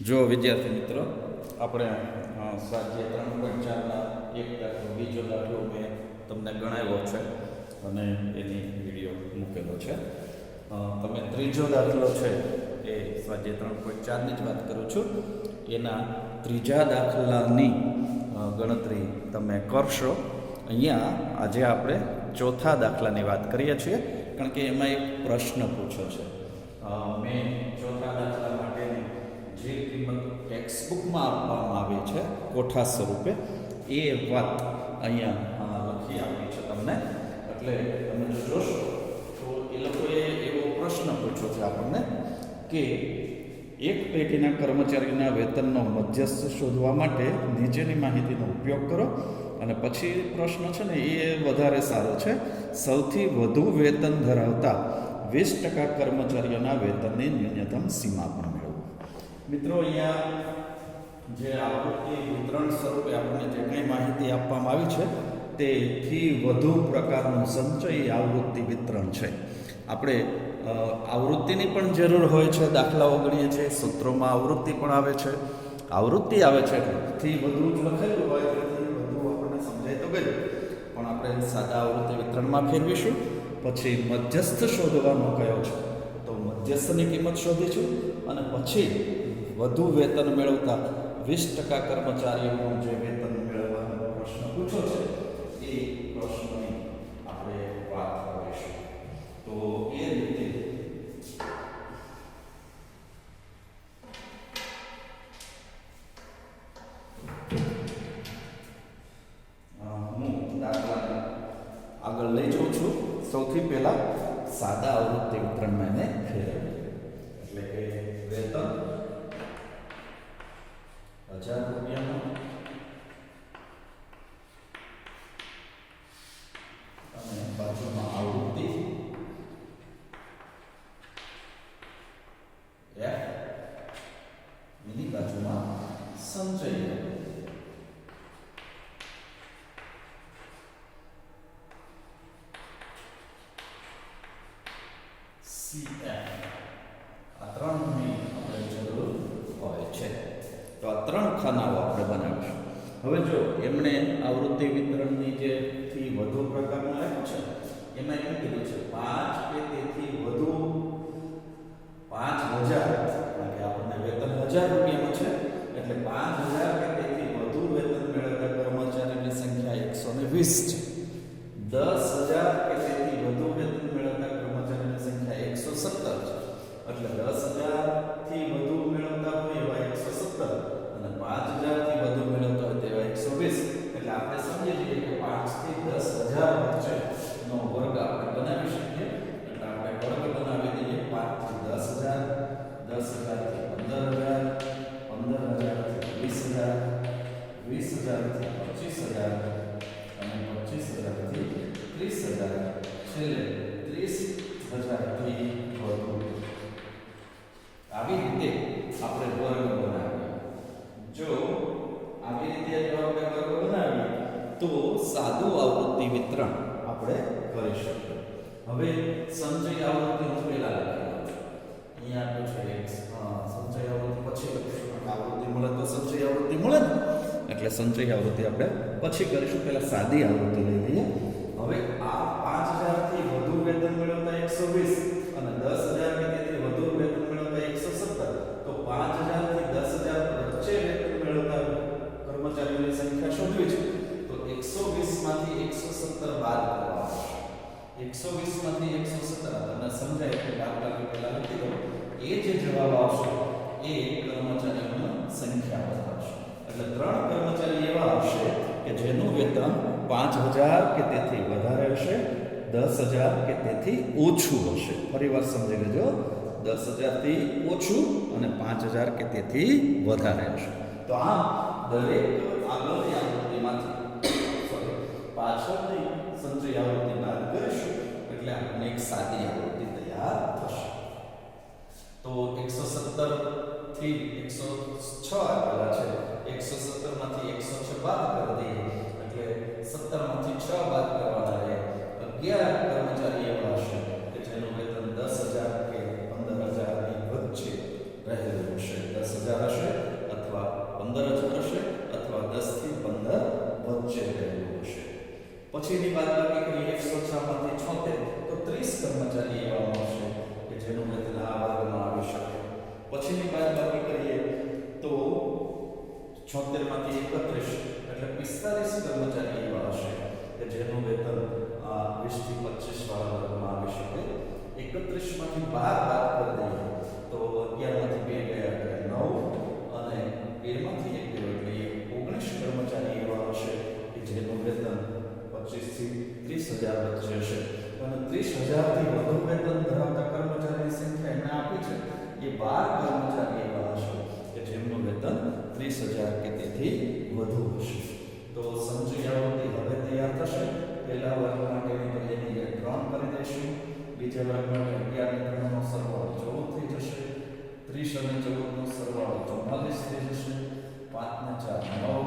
જો વિદ્યાર્થી મિત્રો આપણે અ, ત્રણ પોઈન્ટ ચારના એક દાખલો બીજો દાખલો મેં તમને ગણાવ્યો છે અને એની વીડિયો મૂકેલો છે. તમે ત્રીજો દાખલો છે એ સ્વાધ્યાય ત્રણ પોઈન્ટ ચારની જ વાત કરું છું. એના ત્રીજા દાખલાની ગણતરી તમે કરશો. અહીંયા આજે આપણે ચોથા દાખલાની વાત કરીએ છીએ કારણ કે એમાં એક પ્રશ્ન પૂછ્યો છે. મેં ચોથા દાખલા જે કિંમત ટેક્સ્ટબુકમાં આપવામાં આવી છે, કોઠા સ્વરૂપે, એ વાત અહીંયા લખી આપી છે તમને. એટલે તમે જો જોશો, તો એ લોકોએ એવો પ્રશ્ન પૂછ્યો છે આપણને કે એક પેઢીના કર્મચારીના વેતનનો મધ્યસ્થ શોધવા માટે નીચેની માહિતીનો ઉપયોગ કરો. અને પછી પ્રશ્ન છે ને, એ વધારે સારો છે. સૌથી વધુ વેતન ધરાવતા વીસ ટકા કર્મચારીઓના વેતનની ન્યૂનતમ સીમા પણ મિત્રો, અહીંયા જે આવૃત્તિ વિતરણ સ્વરૂપે આપણને જે કંઈ માહિતી આપવામાં આવી છે, તેથી વધુ પ્રકારનું સંચય આવૃત્તિ વિતરણ છે. આપણે આવૃત્તિની પણ જરૂર હોય છે, દાખલાઓ ગણીએ છીએ, સૂત્રોમાં આવૃત્તિ પણ આવે છે. આવૃત્તિ આવે છે થી વધુ લખેલું હોય વધુ આપણને સમજાય તો ગયું. પણ આપણે સાદા આવૃત્તિ વિતરણમાં ફેરવીશું. પછી મધ્યસ્થ શોધવાનો કયો છે? તો મધ્યસ્થની કિંમત શોધીશું અને પછી વધુ વેતન મેળવતા વીસ ટકા કર્મચારીઓનું જે વેતન મેળવવાનો પ્રશ્ન પૂછો છે એ પ્રશ્નની આપણે વાત કરીશું તો એ રીતે અ, હું દાખલાને આગળ લઈ જાઉં છું સૌથી પહેલા સાદા આવૃત્તિ વિતરણમાં એને ફેરવ્યું એટલે કે વેતન હજાર રૂપિયાનું અને બાજુમાં આવૃત્તિ એફ એની બાજુમાં સંચય CF આ ત્રણની આપણે જરૂર હોય છે. તો આ ત્રણ ખાનાઓ આપણે બનાવીશું. હવે જો એમણે આવૃત્તિ વિતરણની જે થી વધુ પ્રકારનું આપ્યું છે, એમાં એમ કીધું છે, પાંચ કે તેથી વધુ પાંચ હજાર, કારણ કે આપણને વેતન હજાર રૂપિયાનું છે, એટલે પાંચ હજાર કે તેથી વધુ વેતન મેળવતા કર્મચારીની સંખ્યા એકસો ને વીસ છે. તો સાદું આવૃત્તિ વિતરણ આપણે કરી શકીએ. હવે સંચય આવૃત્તિ હું પહેલા લખી દઉં અહીંયા આપ્યું છે અ, સંચય આવૃત્તિ પછી લખીશું. આવૃત્તિ મળે તો સંચય આવૃત્તિ મળે ને. એટલે સંચય આવૃત્તિ આપણે પછી કરીશું. પહેલા સાદી આવૃત્તિ લઈ લઈએ. હવે આ પાંચ હજારથી વધુ વેતન મેળવતા એકસો વીસ અને દસ હજાર બાદ કરવા. એકસો એકસો વીસમાંથી એકસો સત્તર. તમને સમજાય એટલે દાખલા પહેલા લખી દો એ જે જવાબ આવશે એ કર્મચારીઓની સંખ્યા બતાવશે. એટલે ત્રણ કર્મચારી એવા આવશે કે જેનું વેતન પાંચ હજાર કે તેથી વધારે હશે, દસ હજાર કે તેથી ઓછું હશે. ફરી વાર સમજી લેજો. દસ હજારથી ઓછું અને પાંચ હજાર કે તેથી વધારે હશે. તો આ દરેક આગળની આકૃતિમાંથી પાછળની સંચય આવૃત્તિ બાદ કરીશું, એટલે આપણને એક સાદી આવૃત્તિ તૈયાર થશે. તો એકસો સત્તરથી એકસો છ આપેલા છે એકસો સત્તરમાંથી એકસો છ બાદ કરી દઈએ. એટલે સત્તરમાંથી છ બાદ કરવાના રહે, અગિયાર કર્મચારી એવા હશે. પછીની બાદબાકી કરીએ 106 માંથી 76 તો 30 કર્મચારી એવા મળશે કે જેનું વેતન આ વર્ગમાં આવી શકે પછીની બાદબાકી કરીએ તો 76 માંથી 31 એટલે 45 કર્મચારી એવા હશે કે જેનું વેતન 20 થી 25 વાળા વર્ગમાં આવી શકે 31 માંથી 12 બાદ કરી દઈએ તો 11 માંથી પચીસથી ત્રીસ હજાર વચ્ચે હશે. અને ત્રીસ હજારથી વધુ વેતન ધરાવતા કર્મચારીની સંખ્યા એમને આપી છે. એ બાર કર્મચારી એવા હશે કે જેમનું વેતન ત્રીસ હજાર કે તેથી વધુ હશે. તો સંચય આવૃત્તિ હવે તૈયાર થશે. પહેલા વર્ગ માટેની તો એની ત્રણ કરી દઈશું. બીજા વર્ગ માટે અગિયાર અને ત્રણનો સરવાળો ચૌદ થઈ જશે. ત્રીસ અને ચૌદનો સરવાળો ચુમ્માલીસ થઈ જશે. પાંચ ને ચાર નવ,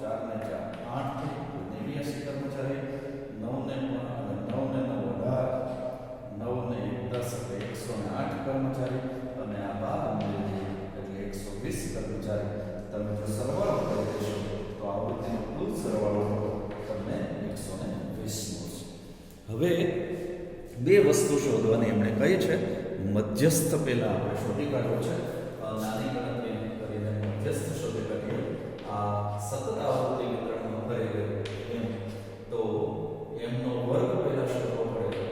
ચાર ને ચાર આઠ થઈ તો કર્મચારી નવ ને અને નવ અઢાર નવ ને એક દસ એટલે એકસો ને આઠ કર્મચારી અને આ બાર અંગ્રેજી એટલે એકસો વીસ કર્મચારી. તમે જો સરવાળો કરી દેશો, તો આવૃત્તિનો કુલ સરવાળો તમને એકસો ને વીસ મળશે. હવે બે વસ્તુ શોધવાની એમણે કહી છે. મધ્યસ્થ પહેલાં આપણે શોધી કાઢવો છે. નાની ગણતરી કરીને મધ્યસ્થ શોધી કાઢીએ. આ સતત આવૃત્તિ વિતરણનો કરી એમ તો એમનો વર્ગ પહેલા શોધવો પડે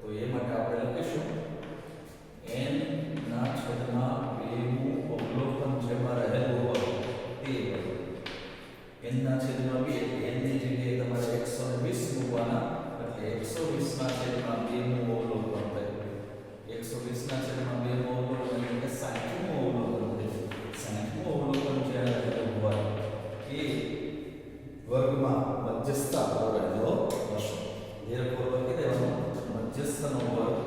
તો એ માટે આપણે લખીશું n ના છેદમાં બેનું અવલોકન જેમાં રહેલું હોય તે વર્ગ n ના છેદમાં બે n ની જગ્યાએ તમારે એકસો ને વીસ મૂકવાના એટલે એકસો વીસ ના છેદમાં બે નું અવલોકન થાય એકસો વીસ ના છેદમાં બે નું અવલોકન એટલે કે સાઠમું અવલોકન થાય સાઠમું અવલોકન જ્યારે રહેલું હોય એ વર્ગમાં મધ્યસ્થતા પર રહેલો હશે therefore લખી દેવાનું મધ્યસ્થનો વર્ગ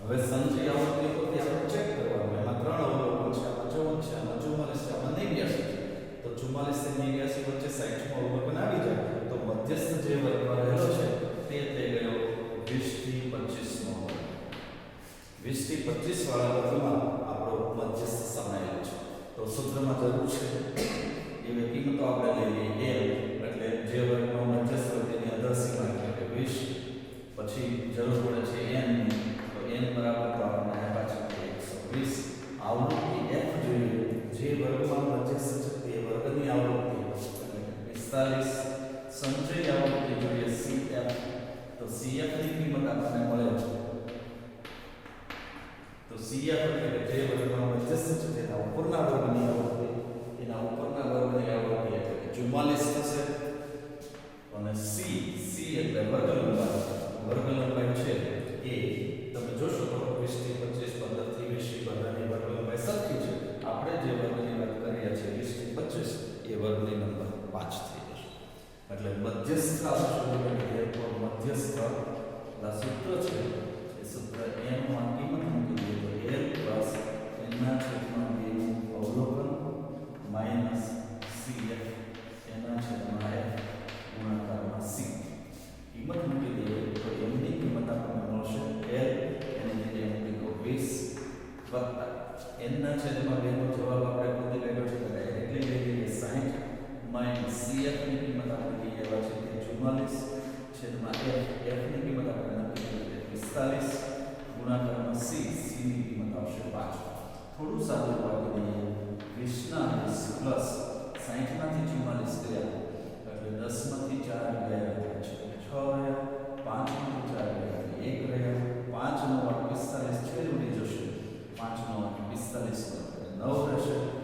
હવે સંચય આવૃત્તિ પરથી આપણે ચેક કરવાનું એમાં ત્રણ અવલોકન છે આમાં ચૌદ છે આમાં ચુમ્માલીસ છે આમાં નેવ્યાસી છે તો ચુમ્માલીસથી નેવ્યાસી વચ્ચે સાઠમું અવલોકન આવી જાય તો મધ્યસ્થ જે વર્ગમાં રહેલો છે તે થઈ ગયો વીસથી પચીસ નો વર્ગ વીસથી પચીસ વાળા વર્ગમાં આપણો મધ્યસ્થ સમાયેલો છે તો સૂત્રમાં જરૂર છે એવી કિંમતો આપણે લઈ લઈએ એલ એટલે જે વર્ગનો મધ્યસ્થ હોય તેની અધર સીમા એટલે કે વીસ પછી જરૂર પડે છે એનની તો એન બરાબર તો આપણને આપ્યા છે એકસો વીસ આવૃત્તિ એફ જોઈએ જે વર્ગમાં મધ્યસ્થ છે તે વર્ગની આવૃત્તિ એટલે કે પિસ્તાલીસ સંચય આવૃત્તિ જોઈએ સી એફ તો સી એફની કિંમત આપણને મળે છે તો સીએફ એટલે કે જે વર્ગમાં મધ્યસ્થ છે તેના ઉપરના વર્ગની આવૃત્તિ એના ઉપરના વર્ગની આવૃત્તિ એટલે કે 44 થશે અને સી સી વત્તા n ના છેદમાં 2 નો જવાબ આપણે ગોતી કાઢ્યો છે એટલે લઈ લઈએ 60 માઇનસ cf ની કિંમત આપણે લઈ આવ્યા છે કે 44 છેદમાં f ની કિંમત આપણે નક્કી કરી છે 45 ગુણાકારમાં c c ની કિંમત આવશે 5 થોડું સાદું પાડી દઈએ. 20 ના 20 પ્લસ 60 માંથી 44 ગયા એટલે 10 માંથી 4 ગયા 6 રહ્યા 5 માંથી 4 ગયા 1 રહ્યા. 5 નો વર્ગ 45 છેદ ઉડી જશે. 5 નો વર્ગ 45 એટલે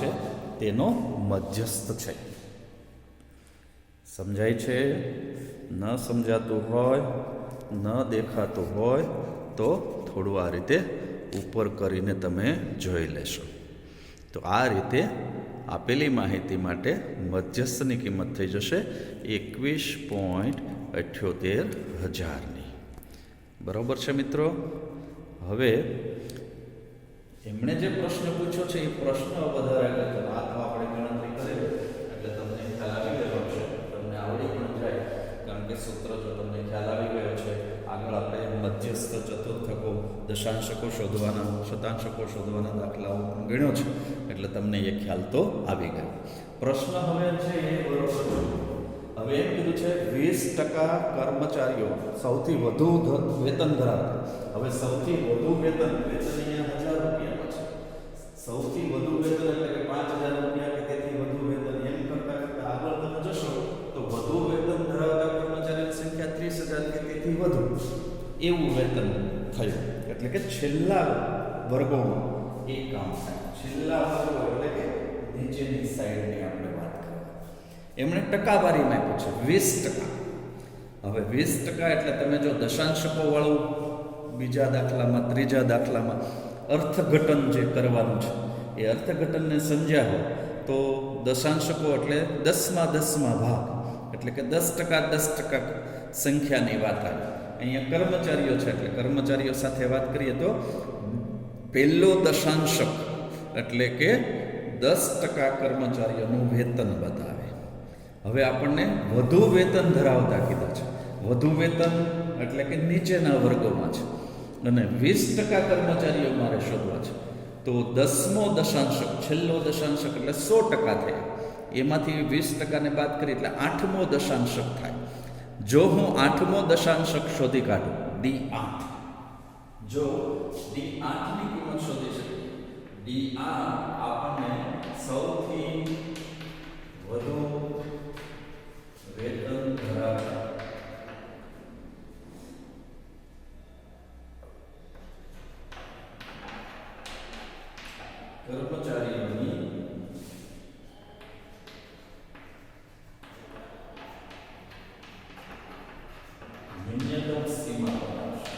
છે, તેનો મધ્યસ્થ છે. સમજાય છે? ન સમજાતું હોય, ન દેખાતું હોય, તો થોડું આ રીતે ઉપર કરીને તમે જોઈ લેશો. તો આ રીતે આપેલી માહિતી માટે મધ્યસ્થની કિંમત થઈ જશે એકવીસ પોઈન્ટ અઠ્યોતેર હજારની. બરાબર છે મિત્રો? હવે એમણે જે પ્રશ્ન પૂછ્યો છે, એ પ્રશ્ન વધારે ચલો. આ આપણે ગણતરી કરી એટલે તમને ખ્યાલ આવી ગયો છે તમને આવડી પણ જાય. કારણ કે સૂત્ર જો તમને ખ્યાલ આવી ગયો છે, આગળ આપણે મધ્યસ્થ ચતુર્થકો, દશાંશકો શોધવાના, શતાંશકો શોધવાના દાખલાઓ પણ ગણ્યો છે. એટલે તમને એ ખ્યાલ તો આવી ગયો. પ્રશ્ન હવે છે એ હવે એમ કીધું છે, વીસ ટકા કર્મચારીઓ સૌથી વધુ વેતન ધરાવતા. હવે સૌથી વધુ વેતન વેતન અહીંયા સૌથી વધુ વેતન એટલે કે પાંચ હજાર રૂપિયા કે તેથી વધુ વેતન એમ કરતા કરતા આગળ તમે જશો તો વધુ વેતન ધરાવતા કર્મચારીની સંખ્યા ત્રીસ હજાર કે તેથી વધુ. એવું વેતન થયું. એટલે કે છેલ્લા વર્ગોમાં એ કામ થાય. છેલ્લા વર્ગો એટલે કે નીચેની સાઈડની આપણે વાત કરીએ એમણે ટકાવારીમાં આપ્યું છે વીસ ટકા. હવે વીસ ટકા એટલે તમે જો દશાંશકો વાળું બીજા દાખલામાં, ત્રીજા દાખલામાં અર્થઘટન જે કરવાનું છે, એ અર્થઘટનને સમજ્યા હોય, તો દશાંશકો એટલે દસમાં દસમાં ભાગ, એટલે કે દસ ટકા દસ ટકા સંખ્યાની વાત આવે. અહીંયા કર્મચારીઓ છે, એટલે કર્મચારીઓ સાથે વાત કરીએ તો પહેલો દશાંશક, એટલે કે દસ ટકા કર્મચારીઓનું વેતન બતાવે. હવે આપણને વધુ વેતન ધરાવતા કીધા છે. વધુ વેતન એટલે કે નીચેના વર્ગોમાં છે. અને વીસ ટકા કર્મચારીઓ મારે શોધવા છે. તો દસમો દશાંશક, છેલ્લો દશાંશક એટલે સો ટકા થાય. એમાંથી વીસ ટકાને બાદ કરી એટલે આઠમો દશાંશક થાય. જો હું આઠમો દશાંશક શોધી કાઢું ડી આઠ. જો ડી આઠની કિંમત શોધી શકીએ ડી આઠ આપણને સૌથી વધુ વેતન ધરાવતા કર્મચારીઓની ન્યૂનતમ સીમા બનાવશે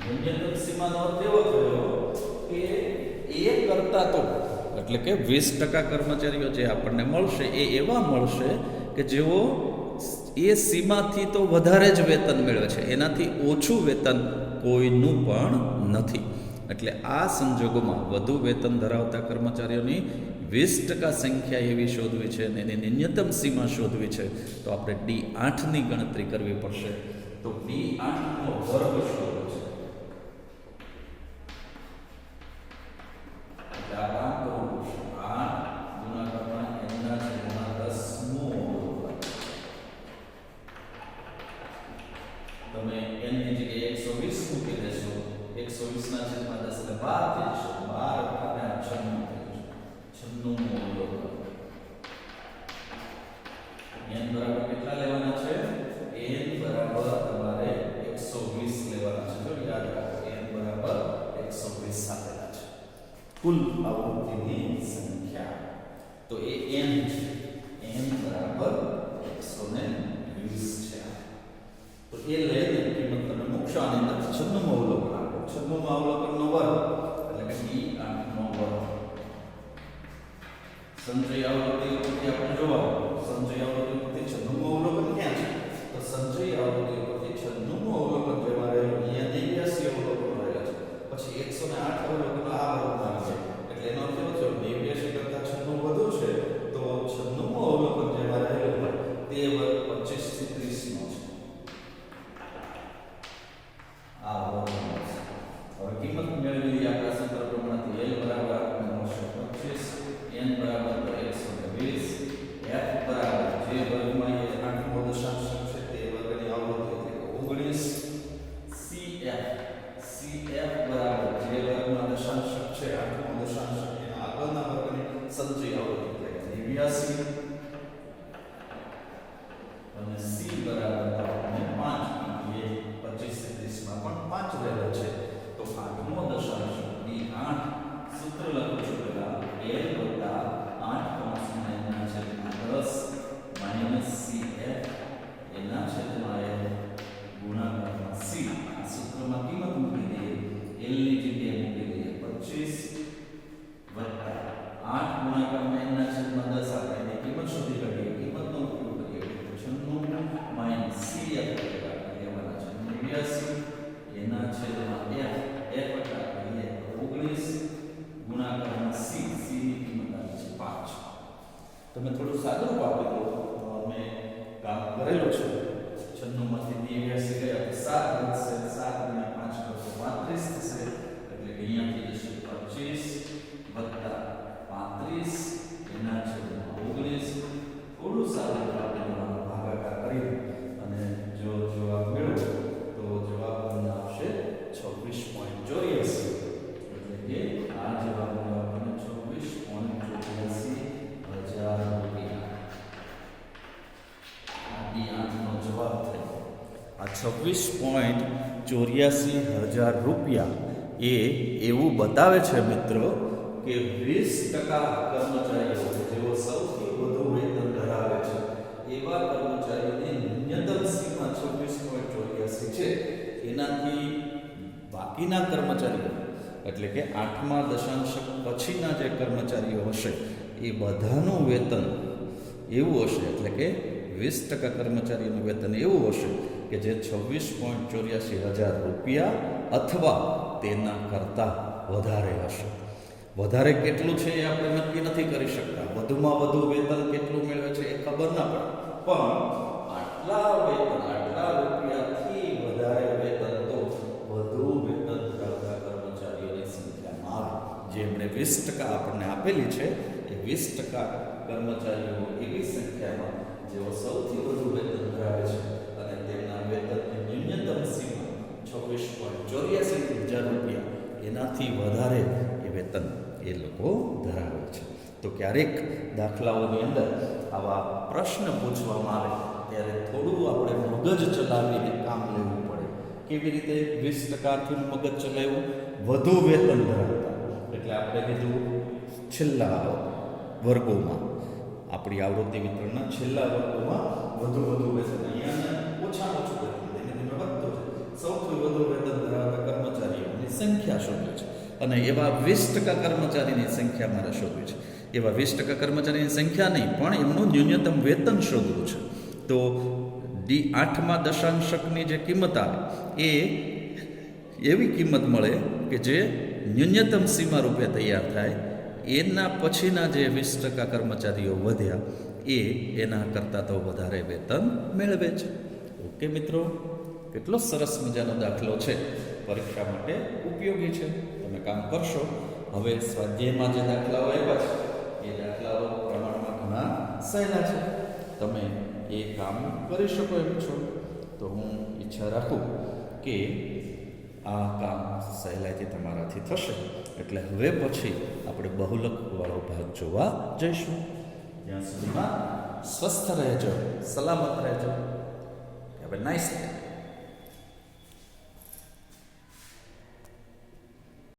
ન્યૂનતમ સીમાનો અર્થ એવો થયો કે એ કરતા તો એટલે કે વીસ ટકા કર્મચારીઓ જે આપણને મળશે, એ એવા મળશે કે જેઓ એ સીમાથી તો વધારે જ વેતન મેળવે છે. એનાથી ઓછું વેતન કોઈનું પણ નથી. એટલે આ સંજોગોમાં વધુ વેતન ધરાવતા કર્મચારીઓની વીસ ટકા સંખ્યા એવી શોધવી છે અને એની ન્યૂનતમ સીમા શોધવી છે. તો આપણે ડી આઠની ગણતરી કરવી પડશે. તો ડી આઠનો વર્ગ શોધવો છે એટલે આ કામ કરવું પડશે. આઠ ગુણાકારમાં એમના છેદમાં દસમો વર્ગ. તમે એની જગ્યાએ એકસો વીસ મૂકી દેશો બાર અને આ છન્નું થઈ જશે એન બરાબર કેટલા લેવાના છે એન બરાબર તમારે એકસો વીસ લેવાના છે જો યાદ રાખો એન બરાબર એકસો વીસ આપેલા છે કુલ આવૃત્તિની સંખ્યા તો એ એન છે એન બરાબર એકસો ને વીસ છે તો એ લઈને કિંમત તમે મૂકશો આની અંદર અવલોકન છન્નુંમો અવલોકનનો વર્ગ એટલે કે ડી આઠનો વર્ગ સંચય આવૃત્તિ ઉપરથી આપણે જોવા સંચય આવૃત્તિ ઉપરથી છન્નુંમો અવલોકન ક્યાં છે તો સંચય આવૃત્તિ ઉપરથી છન્નુંમો અવલોકન જેમાં રહેલું અહીંયા નેવ્યાસી અવલોકન રહેલા છે પછી એકસો ને આઠ અવલોકન આ વર્ગમાં છે એટલે એનો અર્થ એવો થયો નેવ્યાસી કરતાં છન્નું વધુ છે તો છન્નુંમો અવલોકન જેમાં રહેલું તે વર્ગ પચીસ ચોર્યાસી હજાર રૂપિયા. એ એવું બતાવે છે મિત્રો કે વીસ ટકા કર્મચારીઓ જેઓ સૌથી વધુ વેતન ધરાવે છે, એવા કર્મચારીઓની ન્યૂનતમ સીમા છવ્વીસ પોઈન્ટ ચોર્યાસી છે. એનાથી બાકીના કર્મચારીઓ, એટલે કે આઠમા દશાંશક પછીના જે કર્મચારીઓ હશે, એ બધાનું વેતન એવું હશે, એટલે કે વીસ ટકા કર્મચારીઓનું વેતન એવું હશે કે જે છવ્વીસ પોઈન્ટ ચોર્યાસી હજાર રૂપિયા અથવા તેના કરતાં વધારે હશે. વધારે કેટલું છે એ આપણે નક્કી નથી કરી શકતા. વધુમાં વધુ વેતન કેટલું મેળવે છે એ ખબર ના પડે. પણ આટલા વેતન, આટલા રૂપિયાથી વધારે વેતન તો વધુ વેતન ધરાવતા કર્મચારીઓની સંખ્યામાં આવે. જેમણે વીસ ટકા આપણને આપેલી છે, એ વીસ ટકા કર્મચારીઓ એવી સંખ્યામાં જેઓ સૌથી વધુ વેતન ધરાવે છે. વેતનની ન્યૂનતમ સીમા છવ્વીસ પોઈન્ટ ચોર્યાસી હજાર રૂપિયા એનાથી વધારે એ વેતન એ લોકો ધરાવે છે. તો ક્યારેક દાખલાઓની અંદર આવા પ્રશ્ન પૂછવામાં આવે ત્યારે થોડું આપણે મગજ ચલાવીને કામ લેવું પડે. કેવી રીતે વીસ ટકાથી મગજ ચલાવ્યું? વધુ વેતન ધરાવતા. એટલે આપણે કીધું છેલ્લા વર્ગોમાં. આપણી આવૃત્તિ વિતરણના છેલ્લા વર્ગોમાં વધુ વધુ વેતન. અહીંયા ઓછામાં ઓછું કરી ધીમે ધીમે વધતું છે સૌથી વધુ વેતન ધરાવતા કર્મચારીઓની સંખ્યા શોધવી છે? અને એવા વીસ ટકા કર્મચારીની સંખ્યા મારે શોધવી છે. એવા વીસ ટકા કર્મચારીની સંખ્યા નહીં પણ એમનું ન્યૂનતમ વેતન શોધવું છે. તો ડી આઠમા દશાંશકની જે કિંમત આવે, એ એવી કિંમત મળે કે જે ન્યૂનતમ સીમા રૂપે તૈયાર થાય એના પછીના જે વીસ ટકા કર્મચારીઓ વધ્યા, એ એના કરતાં તો વધારે વેતન મેળવે છે. ઓકે મિત્રો, કેટલો સરસ મજાનો દાખલો છે. પરીક્ષા માટે ઉપયોગી છે. તમે કામ કરશો. હવે સ્વાધ્યાયમાં જે દાખલાઓ આવ્યા છે, એ દાખલાઓ પ્રમાણમાં ઘણા સહેલા છે. તમે એ કામ કરી શકો એમ છો. તો હું ઈચ્છા રાખું કે આ કામ સહેલાઈથી તમારાથી થશે. એટલે હવે પછી આપણે બહુલકવાળો ભાગ જોવા જઈશું. ત્યાં સુધીમાં સ્વસ્થ રહેજો, સલામત રહેજો. હવે નાઇસ ડે